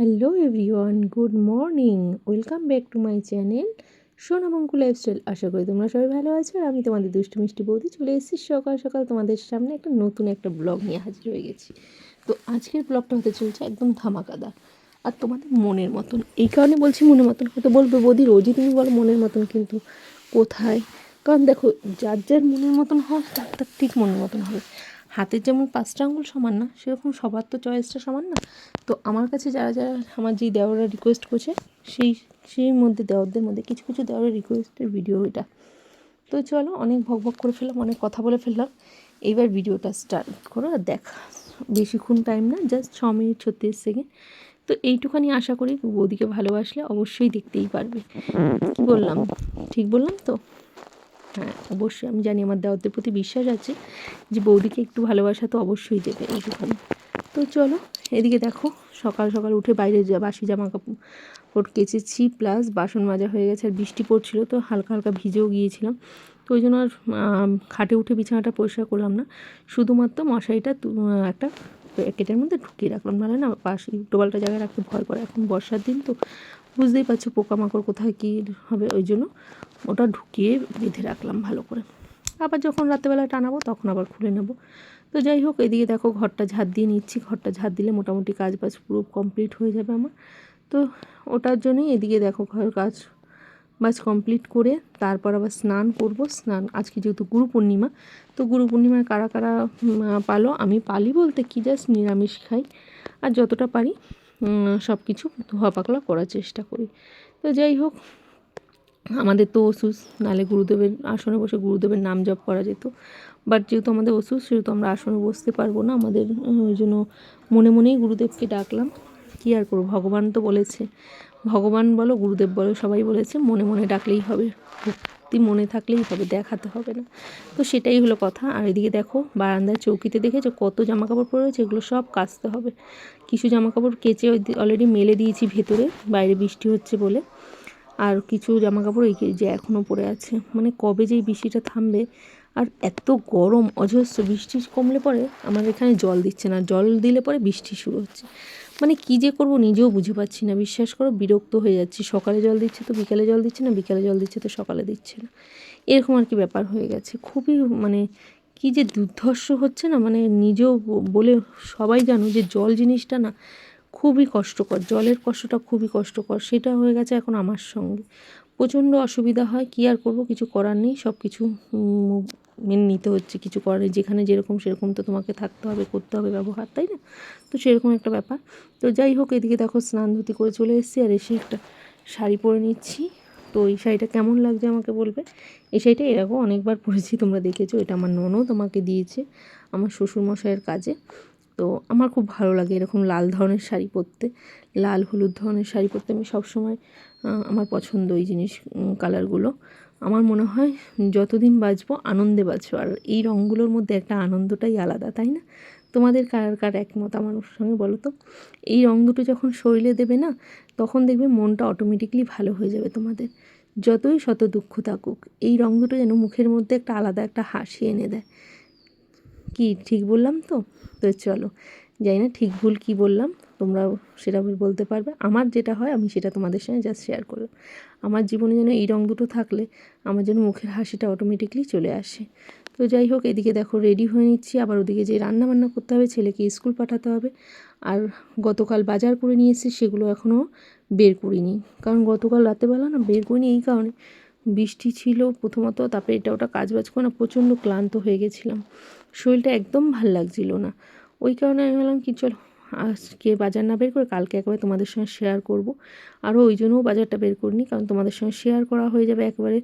Hello everyone, good morning. Welcome back to my channel সোনামঙ্কু lifestyle. আশা করি তোমরা সবাই ভালো আছো আর আমি তোমাদের দুষ্টু মিষ্টি বৌদি চলে এসেছি সকাল সকাল তোমাদের সামনে একটা নতুন একটা ব্লগ নিয়ে হাজির হয়ে গেছি। তো আজকের ব্লগটা হতে চলছে একদম ধামাকাদার আর তোমাদের মনের মতন, এই কারণে বলছি মনের মতন হয়তো বলবে বৌদি, রোজই তুমি বলো মনের মতন কিন্তু কোথায়? কারণ দেখো, যার যার মনের মতন হয়, তার তার ঠিক মনের মতন হবে। হাতের যেমন পাঁচটা আঙুল সমান না, সেরকম সবার তো চয়েসটা সমান না। তো আমার কাছে যারা যারা আমার যেই দেওয়ারা রিকোয়েস্ট করছে, সেই সেই মধ্যে, দেওয়ারদের মধ্যে কিছু কিছু দেওয়ারের রিকোয়েস্টের ভিডিও এটা। তো চলো, অনেক ভক ভক করে ফেললাম, অনেক কথা বলে ফেললাম। এইবার ভিডিওটা স্টার্ট করো আর দেখ। বেশিক্ষণ টাইম না জাস্ট ছ মিনিট ছত্রিশ সেকেন্ড তো এইটুখানি আশা করি বৌদিকে ভালোবাসলে অবশ্যই দেখতেই পারবে। বললাম? ঠিক বললাম তো? হ্যাঁ অবশ্যই আমি জানি আমার দেওয়াদের প্রতি বিশ্বাস আছে যে বৌদিকে একটু ভালোবাসা তো অবশ্যই দেবে এইটুখানি তো চলো, এদিকে দেখো, সকাল সকাল উঠে বাইরে যা, বাসি জামা কাপড় কেচেছি প্লাস বাসন মাজা হয়ে গেছে আর বৃষ্টি পড়ছিল, তো হালকা হালকা ভিজেও গিয়েছিলাম। তো ওই জন্য আর খাটে উঠে বিছানাটা পরিষ্কার করলাম না। শুধুমাত্র মশারিটা একটা প্যাকেটের মধ্যে ঢুকিয়ে রাখলাম। নাহলে না পাশে টোবালটা জায়গায় রাখতে ভয় করে। এখন বর্ষার দিন তো বুঝতেই পারছ পোকামাকড় কোথায় কী হবে ওই জন্য। ওটা ঢুকিয়ে বেঁধে রাখলাম ভালো করে। আবার যখন রাত্রেবেলা টানাবো তখন আবার খুলে নেব। তো যাই হোক, এদিকে দেখো ঘরটা ঝাঁট দিয়ে নিচ্ছি। ঘরটা ঝাঁট দিলে মোটামুটি কাজ বাজ পুরো কমপ্লিট হয়ে যাবে আমার। তো ওটার জন্যই এদিকে দেখো ঘর কাজ বাজ কমপ্লিট করে তারপর আবার স্নান করব। স্নান, আজকে যেহেতু গুরু পূর্ণিমা, তো গুরু পূর্ণিমায় কারা কারা পালো? আমি পালি বলতে কি জাস্ট নিরামিষ খাই। আর যতটা পারি সব কিছু ধোয়া পাকলা করার চেষ্টা করি। তো যাই হোক, আমাদের তো ওসুস নালে গুরুদেবের আসনে বসে গুরুদেবের নাম জপ করা যেত। বাট যেহেতু আমাদের ওসুস সেহেতু আমরা আসনে বসতে পারব না। আমাদের ওই জন্য মনে মনেই গুরুদেবকে ডাকলাম। কী আর করব? ভগবান তো বলেছে ভগবান বলো, গুরুদেব বলো, সবাই বলেছে, মনে মনে ডাকলেই হবে। ভক্তি মনে থাকলেই হবে, দেখাতে হবে না। তো সেটাই হলো কথা। আর এদিকে দেখো, বারান্দার চৌকিতে দেখেছ কত জামা কাপড় পরে রয়েছে? এগুলো সব কাচতে হবে। কিছু জামা কাপড় কেচে অলরেডি মেলে দিয়েছি ভেতরে, বাইরে বৃষ্টি হচ্ছে বলে। আর কিছু জামা কাপড় এই যে এখনও পরে আছে। মানে কবে যে বৃষ্টিটা থামবে, আর এত গরম, অজস্র বৃষ্টি কমলে পরে আমাদের এখানে জল দিচ্ছে না। জল দিলে পরে বৃষ্টি শুরু হচ্ছে। মানে কী যে করব নিজেও বুঝে পাচ্ছি না। বিশ্বাস করো, বিরক্ত হয়ে যাচ্ছি। সকালে জল দিচ্ছে তো, বিকালে জল দিচ্ছে না, বিকালে জল দিচ্ছে তো, সকালে দিচ্ছে না। এরকম আর কি ব্যাপার হয়ে গেছে। খুবই মানে কি যে দুর্ধর্ষ হচ্ছে না মানে নিজেও বলে সবাই জানো যে জল জিনিসটা না খুবই কষ্টকর। জলের কষ্টটা খুবই কষ্টকর। সেটা হয়ে গেছে এখন আমার সঙ্গে। প্রচণ্ড অসুবিধা হয়, কী আর করব? কিছু করার নেই। সব কিছু মেনে নিতে হচ্ছে, কিছু করার যেখানে যেরকম সেরকম তো তোমাকে থাকতে হবে, করতে হবে ব্যবহার, তাই না? তো সেরকম একটা ব্যাপার। তো যাই হোক, এদিকে দেখো স্নান ধুতি করে চলে এসেছি, আর এসে একটা শাড়ি পরে নিচ্ছি। তো এই শাড়িটা কেমন লাগছে আমাকে বলবে? এই শাড়িটা এরকম অনেকবার পরেছি, তোমরা দেখেছ। এটা আমার ননদ তোমাকে দিয়েছে আমার শ্বশুরমশাইয়ের কাজে। তো আমার খুব ভালো লাগে এরকম লাল ধরনের শাড়ি পরতে। লাল, হলুদ ধরনের শাড়ি পরতে আমি সবসময় আমার পছন্দ এই জিনিস কালারগুলো আমার মনে হয় যতদিন বাঁচবো আনন্দে বাঁচবো। আর এই রঙগুলোর মধ্যে একটা আনন্দটাই আলাদা, তাই না? তোমাদের কার কার একমত আমার সঙ্গে বলো তো? এই রঙ দুটো যখন শরীরে দেবে না, তখন দেখবে মনটা অটোমেটিকলি ভালো হয়ে যাবে তোমাদের। যতই শত দুঃখ থাকুক, এই রঙ দুটো যেন মুখের মধ্যে একটা আলাদা একটা হাসি এনে দেয়। কি, ঠিক বললাম তো? তো চলো। জানি না ঠিক ভুল কী বললাম, তোমরাও সেটা বলতে পারবে। আমার যেটা হয়, আমি সেটা তোমাদের সঙ্গে জাস্ট শেয়ার করলাম। আমার জীবনে যেন এই রঙ দুটো থাকলে আমার যেন মুখের হাসিটা অটোমেটিকলি চলে আসে। তো যাই হোক, এদিকে দেখো রেডি হয়ে নিচ্ছি। আবার ওদিকে যে রান্না বান্না করতে হবে, ছেলেকে স্কুল পাঠাতে হবে। আর গতকাল বাজার করে নিয়ে এসেছি, সেগুলো এখনও বের করিনি। কারণ গতকাল রাতেবেলা না বের করিনি এই কারণে। বৃষ্টি ছিল প্রথমত, তারপরে এটা ওটা কাজ বাজ করে না, প্রচণ্ড ক্লান্ত হয়ে গেছিলাম। শরীরটা একদম ভালো লাগছিল না। ওই কারণে আমি বললাম কি চলো, আজকে বাজার না বের করে কালকে একবারে তোমাদের সঙ্গে শেয়ার করব। আরও ওই জন্যও বাজারটা বের করিনি, কারণ তোমাদের সঙ্গে শেয়ার করা হয়ে যাবে একবারে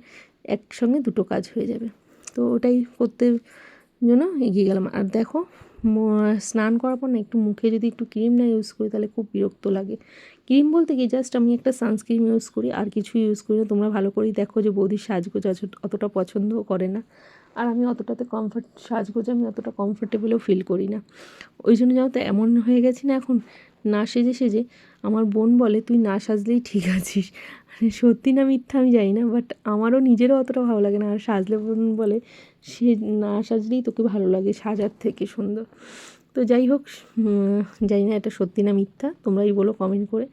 একসঙ্গে দুটো কাজ হয়ে যাবে। তো ওটাই করতে জন্য এগিয়ে গেলাম। আর দেখো স্নান করার পর না একটু মুখে যদি একটু ক্রিম না ইউজ করি তাহলে খুব বিরক্ত লাগে। ক্রিম বলতে কি জাস্ট আমি একটা সানস্ক্রিন ইউজ করি, আর কিছু ইউজ করি না। তোমরা ভালো করেই দেখো যে বৌদির সাজগোজ অতটা পছন্দও করে না। আর আমি অতটাতে কমফর্ট সাজগোজে আমি অতটা কমফোর্টেবলও ফিল করি না। ওই জন্য যাও তো এমন হয়ে গেছি না এখন না সেজে সেজে আমার বোন বলে, তুই না সাজলেই ঠিক আছিস। সত্যি না মিথ্যা আমি জানি না বাট আমারও নিজেরও অতটা ভালো লাগে না। আর সাজলে বোন বলে, সে না সাজলেই তোকে ভালো লাগে সাজার থেকে সুন্দর। তো যাই হোক জানি না এটা সত্যি না মিথ্যা। তোমরাই বলো কমেন্ট করে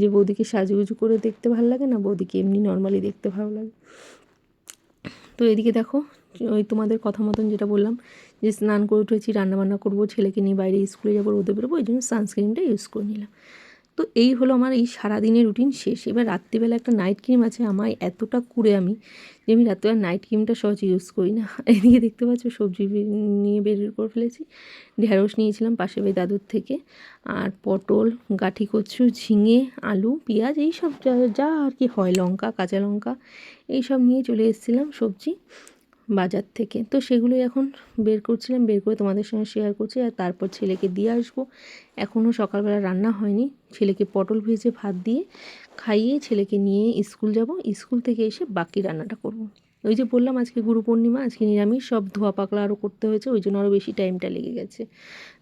যে বৌদিকে সাজুগুজু করে দেখতে ভালো লাগে না? বৌদিকে এমনি নর্মালি দেখতে ভালো লাগে। তো এদিকে দেখো ওই তোমাদের কথা মতন যেটা বললাম, যে স্নান করে উঠেছি, রান্নাবান্না করব, ছেলেকে নিয়ে বাইরে স্কুলে যাব, রোদে বেরোবো ওই জন্য সানস্ক্রিনটা ইউজ করে নিলাম। তো এই হলো আমার এই সারাদিনের রুটিন শেষ। এবার রাত্রিবেলা একটা নাইট ক্রিম আছে আমার এতটা কুড়ে আমি যে আমি রাত্রিবেলা নাইট ক্রিমটা সহজে ইউজ করি না। এদিকে দেখতে পাচ্ছ সবজি নিয়ে বের করে ফেলেছি। ঢ্যাঁড়স নিয়েছিলাম পাশে বাড়ি দাদুর থেকে। আর পটল, গাঠি কচু, ঝিঙে, আলু, পেঁয়াজ এই সব যা যা আর কি হয়, লঙ্কা, কাঁচা লঙ্কা এই সব নিয়ে চলে এসেছিলাম সবজি। বাজার থেকে। তো সেগুলোই এখন বের করছিলাম, বের করে তোমাদের সঙ্গে শেয়ার করছি। আর তারপর ছেলেকে দিয়ে আসব। এখনও সকালবেলা রান্না হয়নি। ছেলেকে পটল ভেজে ভাত দিয়ে খাইয়ে ছেলেকে নিয়ে স্কুল যাব। স্কুল থেকে এসে বাকি রান্নাটা করব। ওই যে বললাম, আজকে গুরু পূর্ণিমা, আজকে নিরামিষ, সব ধোয়া পাকলা আরও করতে হয়েছে, ওই জন্য আরও বেশি টাইমটা লেগে গেছে।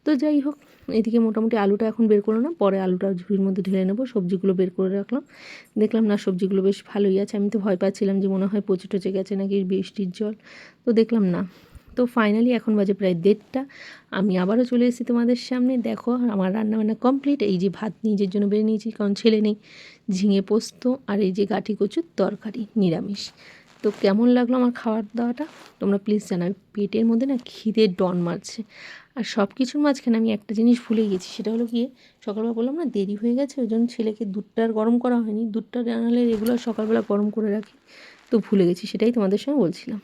তো যাই হোক, এদিকে মোটামুটি আলুটা এখন বের করল না পরে আলুটা ঝুড়ির মধ্যে ঢেলে নেব, সবজিগুলো বের করে রাখলাম। দেখলাম না, সবজিগুলো বেশ ভালোই আছে, আমি তো ভয় পাচ্ছিলাম যে মনে হয় পচে টচে গেছে নাকি বৃষ্টির জল। তো দেখলাম না। তো ফাইনালি এখন বাজে প্রায় দেড়টা, আমি আবারও চলে এসেছি তোমাদের সামনে। দেখো, আমার রান্নাবান্না কমপ্লিট এই যে ভাত নিজের জন্য বেড়ে নিয়েছি, কারণ ছেলে নেই, ঝিঙে পোস্ত আর এই যে গাঠি কচুর তরকারি, নিরামিষ। তো কেমন লাগল আমার খাওয়ার দাওয়াটা? তোমরা প্লিজ জানাবে। পেটের মধ্যে না খিদে ডন মারছে। আর সব কিছুর মাঝখানে আমি একটা জিনিস ভুলে গেছি, সেটা হলো গিয়ে সকালবেলা বললাম না, দেরি হয়ে গেছে, ওই জন্য ছেলেকে দুধটা গরম করা হয়নি। দুধটা জানালে রেগুলার সকালবেলা গরম করে রাখি। তো ভুলে গেছি, সেটাই তোমাদের সঙ্গে বলছিলাম।